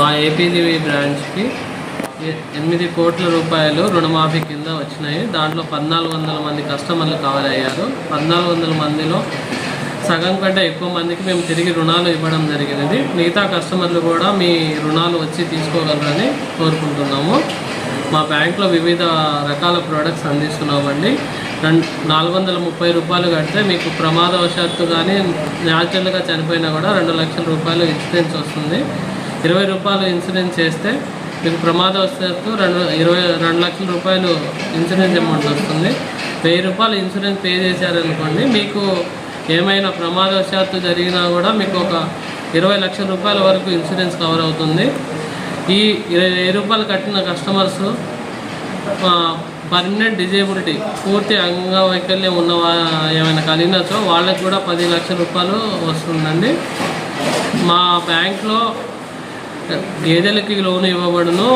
మా ఏపీదివి బ్రాంచ్కి ఎ- ఎనిమిది కోట్ల రూపాయలు రుణమాఫీ కింద వచ్చినాయి. దాంట్లో పద్నాలుగు వందల మంది కస్టమర్లు కవర్ అయ్యారు. పద్నాలుగు వందల మందిలో సగం కంటే ఎక్కువ మందికి మేము తిరిగి రుణాలు ఇవ్వడం జరిగినది. మిగతా కస్టమర్లు కూడా మీ రుణాలు వచ్చి తీసుకోగలరని కోరుకుంటున్నాము. మా బ్యాంక్లో వివిధ రకాల ప్రోడక్ట్స్ అందిస్తున్నామండి. రెండు నాలుగు వందల ముప్పై రూపాయలు కడితే మీకు ప్రమాదవశాత్తు కానీ న్యాచురల్గా చనిపోయినా కూడా రెండు లక్షల రూపాయలు ఇన్సూరెన్స్ వస్తుంది. ఇరవై రూపాయలు ఇన్సూరెన్స్ చేస్తే మీకు ప్రమాదవశాత్తు రెండు ఇరవై రెండు లక్షల రూపాయలు ఇన్సూరెన్స్ అమౌంట్ వస్తుంది. వెయ్యి రూపాయలు ఇన్సూరెన్స్ పే చేశారనుకోండి మీకు ఏమైనా ప్రమాదవశాత్తు జరిగినా కూడా మీకు ఒక ఇరవై లక్షల రూపాయల వరకు ఇన్సూరెన్స్ కవర్ అవుతుంది. ఈ ఇరవై వెయ్యి రూపాయలు కట్టిన కస్టమర్స్ పర్మనెంట్ డిజేబిలిటీ పూర్తి అంగవైకల్యం ఉన్న ఏమైనా కలిగినచో వాళ్ళకి కూడా పది లక్షల రూపాయలు వస్తుందండి. మా బ్యాంక్లో గేదెలకి లోన్ ఇవ్వబడును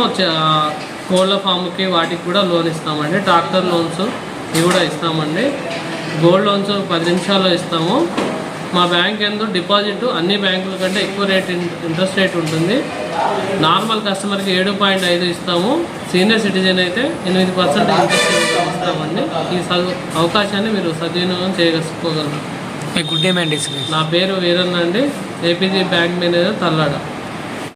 కోళ్ళ ఫామ్కి వాటికి కూడా లోన్ ఇస్తామండి. ట్రాక్టర్ లోన్స్ ఇవి కూడా ఇస్తామండి. గోల్డ్ లోన్స్ పది నిమిషాల్లో ఇస్తాము. మా బ్యాంక్ ఎందు డిపాజిట్ అన్ని బ్యాంకుల కంటే ఎక్కువ రేట్ ఇంట్రెస్ట్ రేట్ ఉంటుంది. నార్మల్ కస్టమర్కి ఏడు పాయింట్ ఐదు ఇస్తాము. సీనియర్ సిటిజన్ అయితే ఎనిమిది పర్సెంట్ ఇంట్రెస్ట్ ఇస్తామండి. ఈ సదు అవకాశాన్ని మీరు సద్వినియోగం చేసుకోగలరు మీ గుడ్ నేమ్ అండి నా పేరు వీరన్న అండి. APG bank manager Tallada.